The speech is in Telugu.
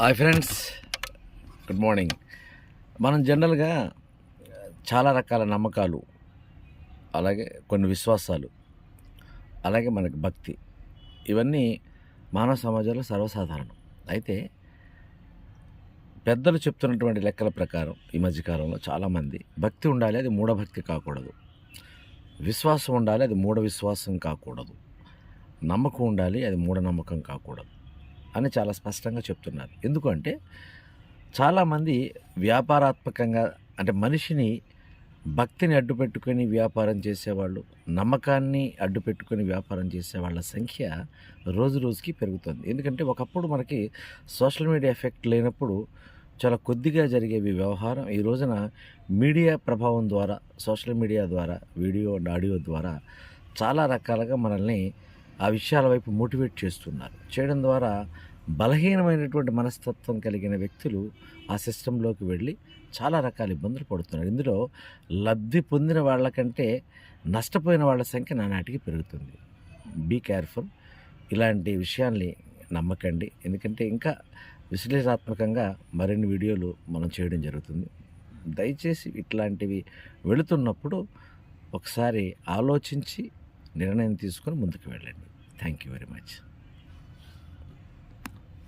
హాయ్ ఫ్రెండ్స్ గుడ్ మార్నింగ్ మనం జనరల్గా చాలా రకాల నమ్మకాలు అలాగే కొన్ని విశ్వాసాలు అలాగే మనకి భక్తి ఇవన్నీ మానవ సమాజంలో సర్వసాధారణం. అయితే పెద్దలు చెప్తున్నటువంటి లెక్కల ప్రకారం ఈ మధ్యకాలంలో చాలామంది భక్తి ఉండాలి అది మూఢభక్తి కాకూడదు. విశ్వాసం ఉండాలి అది మూఢ విశ్వాసం కాకూడదు. నమ్మకం ఉండాలి అది మూఢనమ్మకం కాకూడదు. అని చాలా స్పష్టంగా చెప్తున్నారు. ఎందుకంటే చాలామంది వ్యాపారాత్మకంగా అంటే మనిషిని భక్తిని అడ్డు పెట్టుకొని వ్యాపారం చేసేవాళ్ళు నమ్మకాన్ని అడ్డుపెట్టుకొని వ్యాపారం చేసే వాళ్ళ సంఖ్య రోజు రోజుకి పెరుగుతుంది. ఎందుకంటే ఒకప్పుడు మనకి సోషల్ మీడియా ఎఫెక్ట్ లేనప్పుడు చాలా కొద్దిగా జరిగేవి వ్యవహారం ఈ రోజున మీడియా ప్రభావం ద్వారా సోషల్ మీడియా ద్వారా వీడియో అండ్ ఆడియో ద్వారా చాలా రకాలుగా మనల్ని ఆ విషయాల వైపు మోటివేట్ చేస్తున్నారు. చేయడం ద్వారా బలహీనమైనటువంటి మనస్తత్వం కలిగిన వ్యక్తులు ఆ సిస్టంలోకి వెళ్ళి చాలా రకాల ఇబ్బందులు పడుతున్నారు. ఇందులో లబ్ధి పొందిన వాళ్ళకంటే నష్టపోయిన వాళ్ళ సంఖ్య నానాటికి పెరుగుతుంది. బీ కేర్ఫుల్ ఇలాంటి విషయాల్ని నమ్మకండి. ఎందుకంటే ఇంకా విశ్లేషణాత్మకంగా మరిన్ని వీడియోలు మనం చేయడం జరుగుతుంది. దయచేసి ఇట్లాంటివి వెళుతున్నప్పుడు ఒకసారి ఆలోచించి నిర్ణయం తీసుకొని ముందుకు వెళ్ళండి. Thank you very much